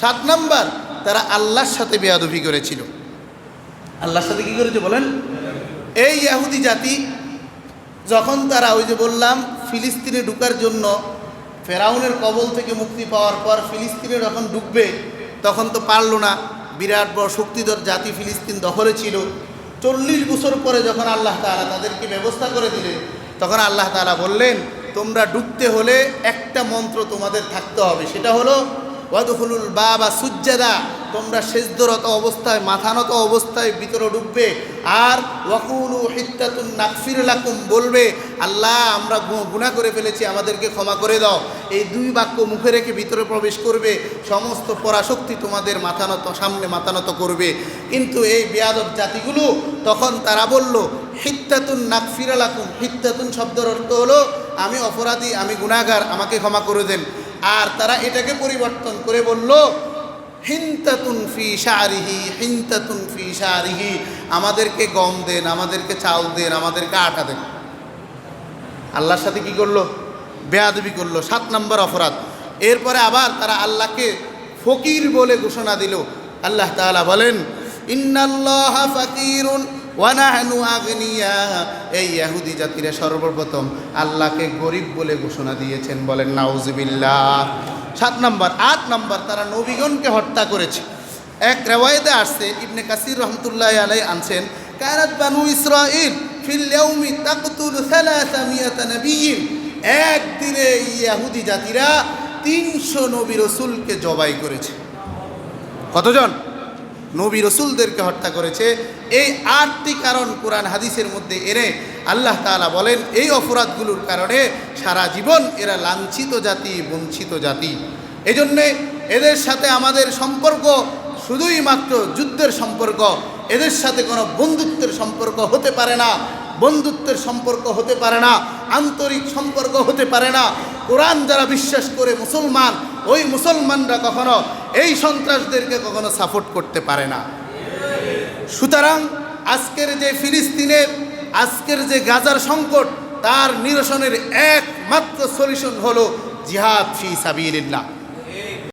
সাত নাম্বার তারা আল্লাহর সাথে বেয়াদবি করেছিল। আল্লাহর সাথে কি করেছে বলেন? এই ইয়াহুদি জাতি যখন তারা ওই যে বললাম ফিলিস্তিনে ঢুকার জন্য ফেরাউনের কবল থেকে মুক্তি পাওয়ার পর ফিলিস্তিনে যখন ঢুকবে তখন তো পারল না। বিরাট বড় শক্তিধর জাতি ফিলিস্তিন দখলে ছিল। চল্লিশ বছর পরে যখন আল্লাহ তাআলা তাদেরকে ব্যবস্থা করে দিলেন তখন আল্লাহ তাআলা বললেন তোমরা ডুবতে হলে একটা মন্ত্র তোমাদের থাকতে হবে। সেটা হলো ওয়াদুফুলুল বাবা সুজ্জাদা। তোমরা সেজদরত অবস্থায়, মাথানত অবস্থায় ভিতরে ডুববে আর ওয়াকুলু হিত্তাতুন নাকফির লাকুম বলবে, আল্লাহ, আমরা গুণা করে ফেলেছি, আমাদেরকে ক্ষমা করে দাও। এই দুই বাক্য মুখে রেখে ভিতরে প্রবেশ করবে। সমস্ত পরাশক্তি তোমাদের মাথানত সামনে মাথানত করবে। কিন্তু এই বেয়াদব জাতিগুলো তখন তারা বলল, হিত্তাতুন নাকফির লাকুম। হিত্তাতুন শব্দের অর্থ হলো, আমি অপরাধী, আমি গুণাগার আমাকে ক্ষমা করে দেন। আর তারা এটাকে পরিবর্তন করে বলল, হিন্তাতুন ফি শারিহি, হিন্তাতুন ফি শারিহি, আমাদেরকে গম দেন, আমাদেরকে চাল দেন, আমাদেরকে আটা দেন। আল্লাহর সাথে কি করল? বেয়াদবি করল, সাত নম্বর অপরাধ। এরপরে আবার তারা আল্লাহকে ফকির বলে ঘোষণা দিল। আল্লাহ তাআলা বলেন, ইন্নাল্লাহ ফাকিরুন ওয়ানাহানু আগনিয়া। এই ইহুদি জাতিরা সর্বপ্রথম আল্লাহকে গরিব বলে ঘোষণা দিয়েছেন বলেন, নাউজুবিল্লাহ। সাত নম্বর, আট নম্বর, তারা নবীগণকে হত্যা করেছে। এক রেওয়ায়তে আসছে ইবনে কাসির রহমতুল্লাহ আলাই আনছেন কায়নাত বানু ইসরাইল ফিল ইয়াউমি তাকতুল সালাসা মিয়াতা নাবিয়্যিন। একদিনে ইয়াহুদি জাতিরা তিনশো নবী রসুলকে জবাই করেছে। কতজন? নবী রসুলদেরকে হত্যা করেছে। এই আটটি কারণ কোরআন হাদিসের মধ্যে এনে আল্লাহ তাআলা বলেন, এই অপরাধগুলোর কারণে সারা জীবন এরা লাঞ্ছিত জাতি, বঞ্চিত জাতি। এজন্যে এদের সাথে আমাদের সম্পর্ক শুধুই মাত্র যুদ্ধের সম্পর্ক। এদের সাথে কোনো বন্ধুত্বের সম্পর্ক হতে পারে না। বন্ধুত্বের সম্পর্ক হতে পারে না। আন্তরিক সম্পর্ক হতে পারে না। কোরআন যারা বিশ্বাস করে মুসলমান, ওই মুসলমানরা কখনো এই সন্ত্রাসদেরকে কখনো সাপোর্ট করতে পারে না। সুতরাং আজকের যে ফিলিস্তিনের, আজকের যে গাজার সংকট, তার নিরসনের একমাত্র সলিউশন হলো জিহাদ ফি সাবিলিল্লাহ।